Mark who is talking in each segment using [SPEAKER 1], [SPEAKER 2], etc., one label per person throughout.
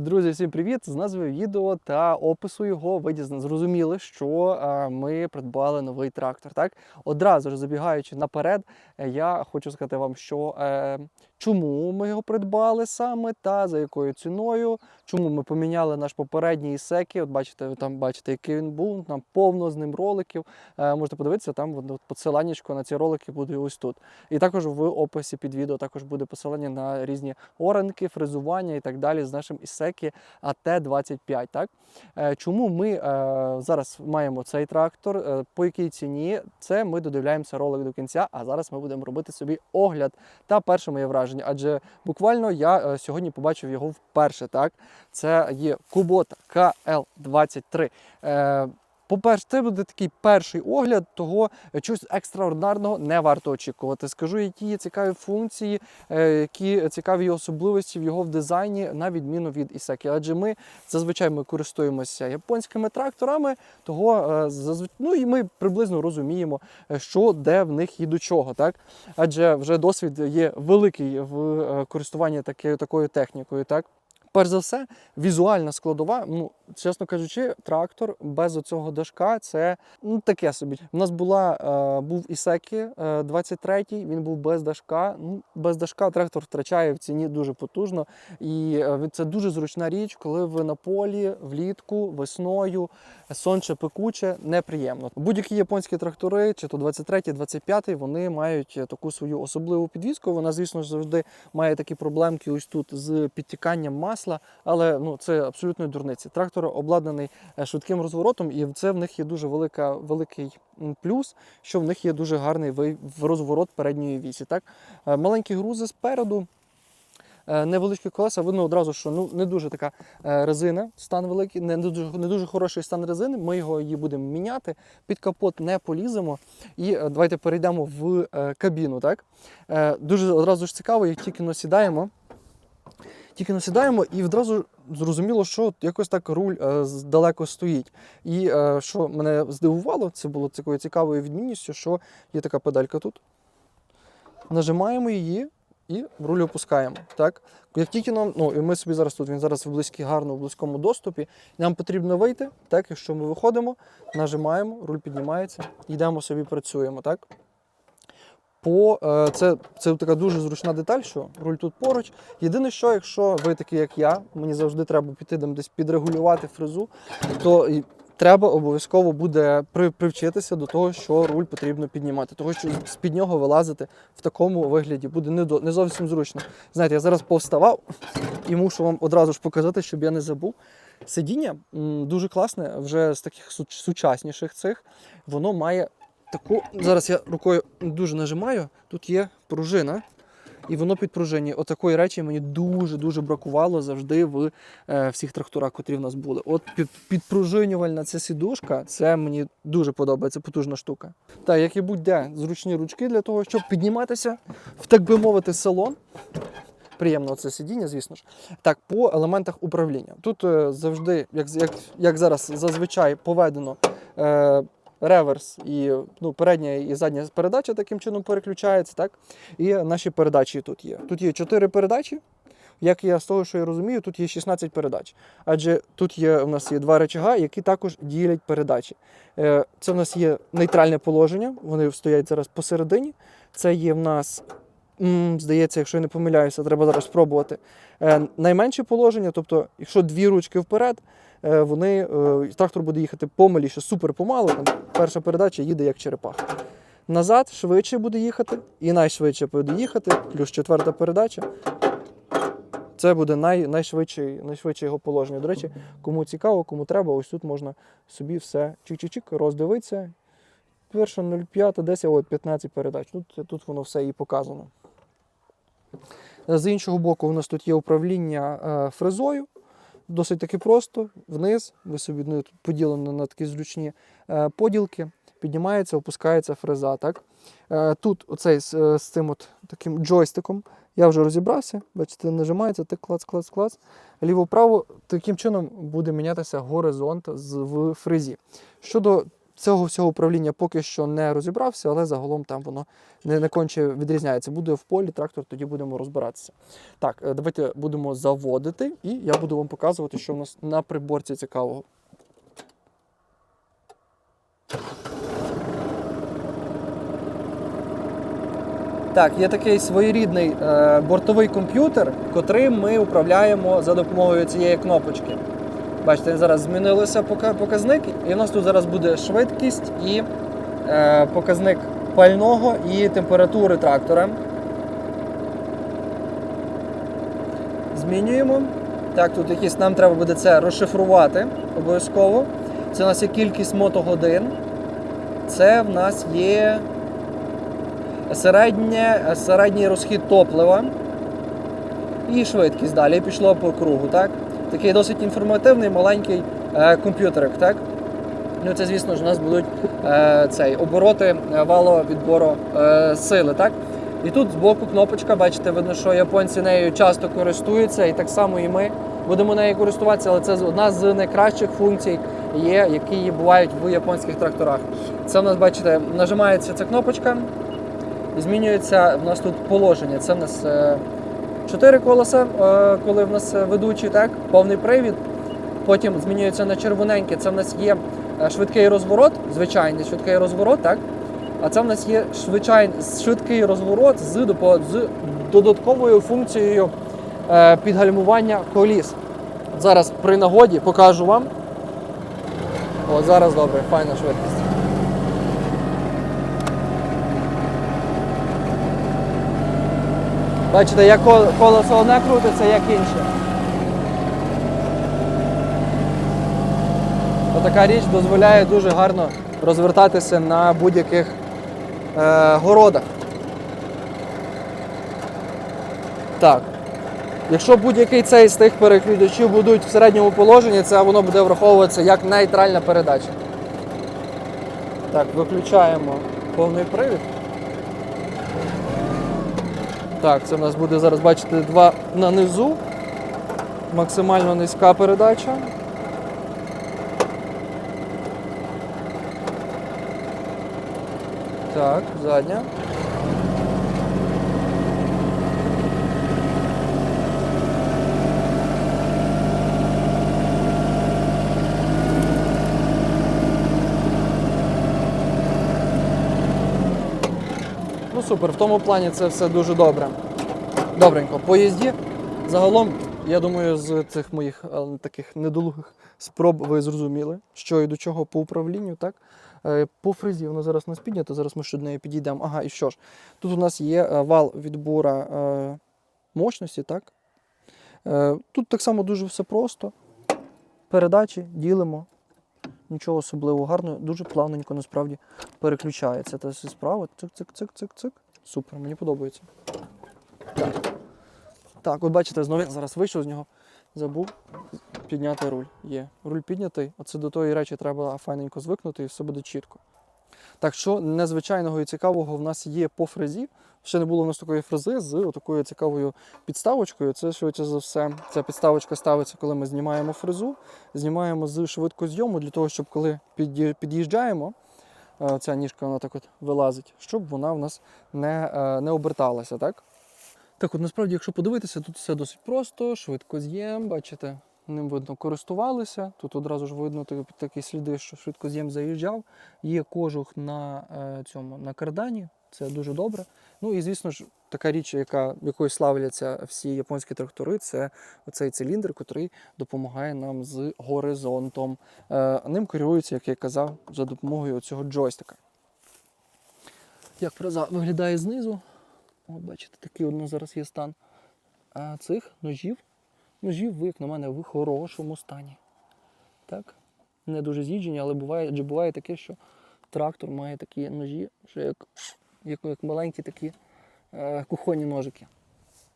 [SPEAKER 1] Друзі, всім привіт! З назвою відео та опису його ви зрозуміли, що ми придбали новий трактор. Так, одразу ж забігаючи наперед, е, я хочу сказати вам, що е, чому ми його придбали саме та за якою ціною, чому ми поміняли наш попередній ісекі. От бачите, там бачите, який він був. Там повно з ним роликів. Е, можете подивитися, там посиланнячко на ці ролики буде ось тут. І також в описі під відео також буде посилання на різні оранки, фрезування і так далі з нашим Ісекі АТ-25. Так? Е, Чому ми е, зараз маємо цей трактор? Е, По якій ціні? Це ми додивляємося ролик до кінця, а зараз ми будемо робити собі огляд та перше моє враження. Адже буквально я е, сьогодні побачив його вперше. Так? Це є Kubota KL23. Е, по-перше, це буде такий перший огляд того, е, чогось екстраординарного не варто очікувати. Скажу, які є цікаві функції, е, які цікаві особливості в його в дизайні, на відміну від Ісекі. Адже ми зазвичай ми користуємося японськими тракторами, того е, ну і ми приблизно розуміємо, е, що де в них і до чого. Так? Адже вже досвід є великий в е, користуванні таке, такою технікою. Так? Перш за все, візуальна складова, ну, чесно кажучи, трактор без оцього дашка це ну, таке собі. У нас була, е, був Ісекі е, 23-й, він був без дашка. Ну, без дашка трактор втрачає в ціні дуже потужно. І е, це дуже зручна річ, коли ви на полі, влітку, весною, сонце пекуче, неприємно. Будь-які японські трактори, чи то 23-й, 25-й, вони мають таку свою особливу підвіску. Вона, звісно завжди має такі проблемки ось тут з підтіканням масла, але ну, це абсолютно дурниці. Трактор обладнаний е, швидким розворотом, і це в них є дуже велика, великий плюс, що в них є дуже гарний розворот передньої вісі. Так? Е, Маленькі грузи спереду. е, Невеличкі колеса, видно одразу, що ну не дуже така резина, стан великий, не дуже, не дуже хороший стан резини. Ми його її будемо міняти. Під капот не поліземо. І давайте перейдемо в кабіну. Так? Дуже одразу ж цікаво, як тільки насідаємо, тільки насідаємо, і одразу зрозуміло, що якось так руль е, далеко стоїть. І е, що мене здивувало, це було такою цікавою відмінністю, що є така педалька тут. Нажимаємо її і руль опускаємо. Так? Як тільки нам, ну і ми собі зараз тут, він зараз в близькій, гарно в близькому доступі. Нам потрібно вийти, так, якщо ми виходимо, нажимаємо, руль піднімається, йдемо собі працюємо. Так? По, е, це, це така дуже зручна деталь, що руль тут поруч. Єдине, що якщо ви такий, як я, мені завжди треба піти там десь підрегулювати фрезу, то треба обов'язково буде привчитися до того, що руль потрібно піднімати. Тому що з-під нього вилазити в такому вигляді буде не, до, не зовсім зручно. Знаєте, я зараз повставав і мушу вам одразу ж показати, щоб я не забув. Сидіння дуже класне, вже з таких сучасніших цих. Воно має таку. Зараз я рукою дуже нажимаю. Тут є пружина, і воно підпружинює. Отакої речі мені дуже-дуже бракувало завжди в е, всіх тракторах, котрі в нас були. От під, підпружинювальна ця сідушка, це мені дуже подобається, потужна штука. Так, як і будь-де, зручні ручки для того, щоб підніматися в так би мовити салон. Приємно це сидіння, звісно ж. Так, по елементах управління. Тут е, завжди, як, як, як зараз зазвичай поведено, е, реверс і ну, передня і задня передача таким чином переключається. Так? І наші передачі тут є. Тут є 4 передачі. Як я з того, що я розумію, тут є 16 передач. Адже тут є у нас є два речага, які також ділять передачі. Е, Це в нас є нейтральне положення, вони стоять зараз посередині. Це є в нас, здається, якщо я не помиляюся, треба зараз спробувати. Е, Найменше положення, тобто, якщо дві ручки вперед, вони, е, трактор буде їхати помаліше, супер помалу. Там перша передача їде як черепаха. Назад швидше буде їхати, і найшвидше буде їхати, плюс четверта передача. Це буде най, найшвидше, найшвидше його положення. До речі, кому цікаво, кому треба, ось тут можна собі все чик-чик-чик роздивитися. Перша 0,5, 10, от 15 передач. Тут, тут воно все і показано. З іншого боку, у нас тут є управління е, фрезою. Досить таки просто. Вниз, ви собі ну, поділено на такі зручні е, поділки. Піднімається, опускається фреза. Так? Е, тут оцей з, е, з цим от таким джойстиком я вже розібрався. Бачите, нажимається, так клац, клац, клац. Ліво-право таким чином буде мінятися горизонт в фрезі. Щодо цього всього управління поки що не розібрався, але загалом там воно не, не конче відрізняється. Буде в полі трактор, тоді будемо розбиратися. Так, е, давайте будемо заводити, і я буду вам показувати, що в нас на приборці цікавого. Так, є такий своєрідний е, бортовий комп'ютер, котрим ми управляємо за допомогою цієї кнопочки. Бачите, зараз змінилося показник, і в нас тут зараз буде швидкість і е, показник пального і температури трактора. Змінюємо. Так, тут якісь нам треба буде це розшифрувати обов'язково. Це у нас є кількість мотогодин. Це в нас є середнє, середній розхід топлива і швидкість далі пішло по кругу. Так? Такий досить інформативний маленький е, комп'ютерик. Так? Ну, це, звісно ж, у нас будуть е, цей, обороти е, валовідбору е, сили. Так? І тут збоку кнопочка, бачите, видно, що японці нею часто користуються, і так само і ми будемо нею користуватися, але це одна з найкращих функцій, є, які бувають в японських тракторах. Це в нас, бачите, нажимається ця кнопочка, і змінюється в нас тут положення. Це в нас чотири колеса, е, коли в нас е, ведучий, так, повний привід. Потім змінюється на червоненьке. Це в нас є е, швидкий розворот, звичайний швидкий розворот, так? А це в нас є звичайний швидкий розворот з, з додатковою функцією підгальмування коліс. Зараз при нагоді покажу вам. О, зараз добре, файна швидкість. Бачите, як кол- колесо одне крутиться, як інше. Отака річ дозволяє дуже гарно розвертатися на будь-яких е, городах. Так. Якщо будь-який цей з тих переключачів будуть в середньому положенні, це воно буде враховуватися як нейтральна передача. Так, виключаємо повний привід. Так, це в нас буде зараз, бачите, два на низу. Максимально низька передача. Так, задня. Супер, в тому плані це все дуже добре. Добренько. По їзді загалом, я думаю, з цих моїх е, таких недолугих спроб ви зрозуміли, що і до чого по управлінню, так? Е, По фрезі воно зараз нас піднято, зараз ми ще до неї підійдемо. Ага, і що ж? Тут у нас є е, вал відбора мощності, так? Тут так само дуже все просто. Передачі ділимо. Нічого особливого гарного, дуже плавненько насправді переключається. Та справа. Цик-цик-цик-цик-цик. Супер, мені подобається. Так. Так, от бачите, знову я зараз вийшов з нього, забув підняти руль. Є. Руль піднятий. Оце до тої речі треба файненько звикнути і все буде чітко. Так що незвичайного і цікавого в нас є по фрезі. Ще не було в нас такої фрези з такою цікавою підставочкою. Це швидше за все. Ця підставочка ставиться, коли ми знімаємо фрезу. Знімаємо з швидкозйому для того, щоб коли під'їжджаємо, е, ця ніжка вона так от вилазить, щоб вона в нас не, е, не оберталася. Так? Так, от насправді, якщо подивитися, тут все досить просто, швидко з'єм, бачите, ним видно користувалися. Тут одразу ж видно такі, сліди, що швидко з'єм заїжджав. Є кожух на е, цьому на кардані, це дуже добре. Ну і звісно ж, така річ, яка якою славляться всі японські трактори, це оцей циліндр, який допомагає нам з горизонтом. Е, ним керується, як я казав, за допомогою цього джойстика. Як фреза виглядає знизу? От бачите, такий у нас зараз є стан цих ножів. Ножів, як на мене, в хорошому стані. Так? Не дуже з'їджені, але буває, адже буває таке, що трактор має такі ножі, що як, як, як маленькі такі е, кухонні ножики.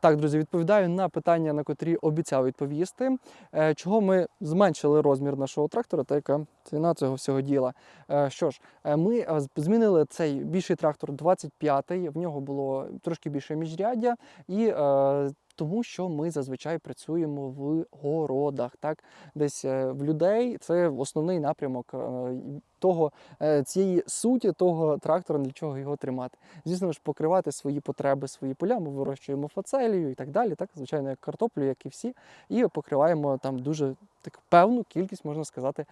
[SPEAKER 1] Так, друзі, відповідаю на питання, на котрі обіцяв відповісти. Е, Чого ми зменшили розмір нашого трактора та яка ціна цього всього діла? Е, Що ж, е, ми е, змінили цей більший трактор 25-й, в нього було трошки більше міжряддя, і тому що ми зазвичай працюємо в городах, так десь в людей це основний напрямок того цієї суті того трактора, для чого його тримати. Звісно ж, покривати свої потреби, свої поля. Ми вирощуємо фацелію і так далі. Так, звичайно, як картоплю, як і всі, і покриваємо там дуже так певну кількість, можна сказати,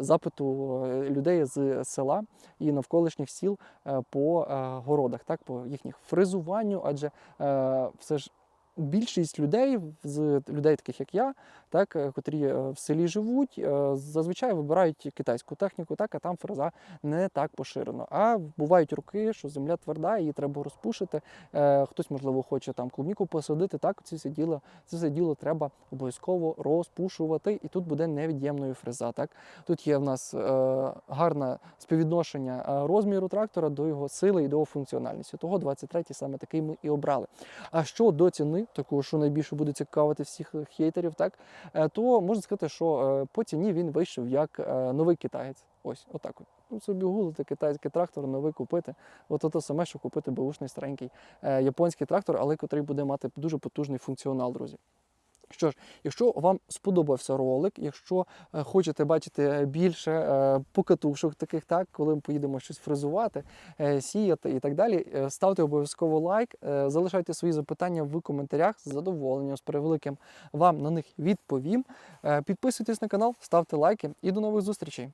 [SPEAKER 1] запиту е, людей з села і навколишніх сіл е, по е, городах, так, по їхніх фрезуванню, адже е, все ж. Більшість людей, з людей, таких як я, так, е, котрі е, в селі живуть, е, зазвичай вибирають китайську техніку, так, а там фреза не так поширено. А бувають роки, що земля тверда, її треба розпушити. Хтось, можливо, хоче там клубніку посадити. Так, це все діло, це все діло треба обов'язково розпушувати, і тут буде невід'ємною фреза. Так, тут є в нас гарне співвідношення розміру трактора до його сили і до його функціональності. Того 23-й саме такий ми і обрали. А що до ціни, такого, що найбільше буде цікавити всіх хейтерів, так е, то можна сказати, що е, по ціні він вийшов як е, новий китаєць. Ось, отак от. Ну, собі гулити китайський трактор, новий купити. От то саме, що купити бушний старенький японський трактор, але котрий буде мати дуже потужний функціонал, друзі. Що ж, якщо вам сподобався ролик, якщо е, хочете бачити більше е, покатушок таких, так, коли ми поїдемо щось фрезувати, е, сіяти і так далі, е, ставте обов'язково лайк, е, залишайте свої запитання в коментарях з задоволенням, з превеликим вам на них відповім. Е, Підписуйтесь на канал, ставте лайки і до нових зустрічей.